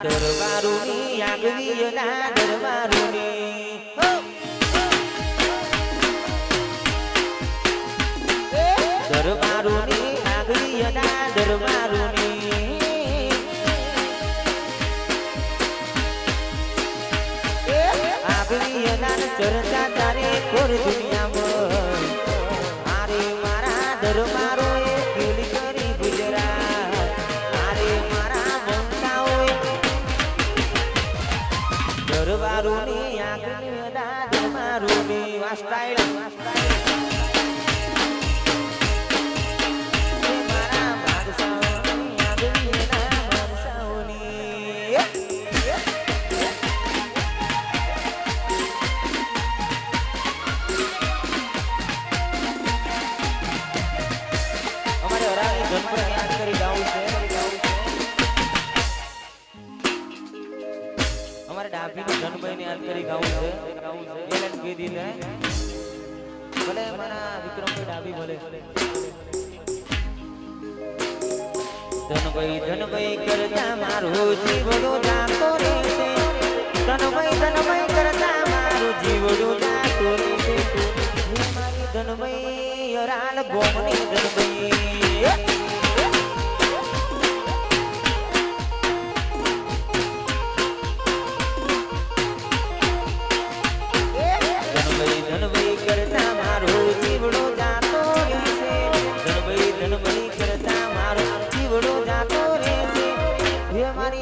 દરબારોની આગવીઓના દરબારોની હો! દરબારોની આગવીઓના દરબારોની આગવીઓના ચર્ચા તારે ખોર દુનિયામાં મારે મારા દરબારોએ દરબારોની આંખની અદા દરબારોની આ સ્ટાઇલ આ સ્ટાઇલ એ મારા બાદશાહોની આંગળી અદા બાદશાહોની. અમારે હરાની ધનપર અમારે ધનભાઈ ની યાદ કરી ગાવું છે. એલન કીધી ને ભલે મારા વિક્રમભાઈ ડાબી ભલે. ધનભાઈ ધનભાઈ કરતા મારો જીવડો જાતો રહેશે ધનભાઈ ધનભાઈ કરતા મારું જીવડો હે મારી ધનભાઈ અરાલ ગોમની ધનભાઈ.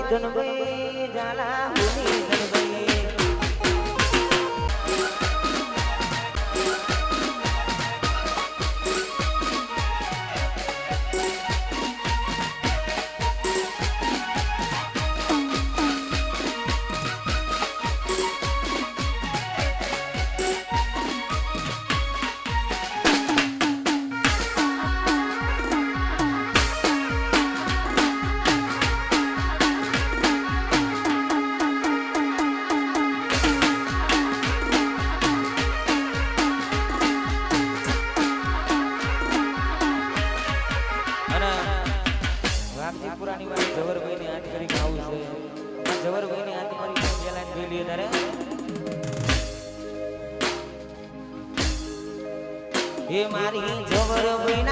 ધનભાઈ જાલા વાઘજીપુરાની મારી જવરભાઈની હાથ કરી ખાવું છે. જવરભાઈની હાથ મારી કરી જોઈ લઈએ તારે. હે મારી જવરભાઈ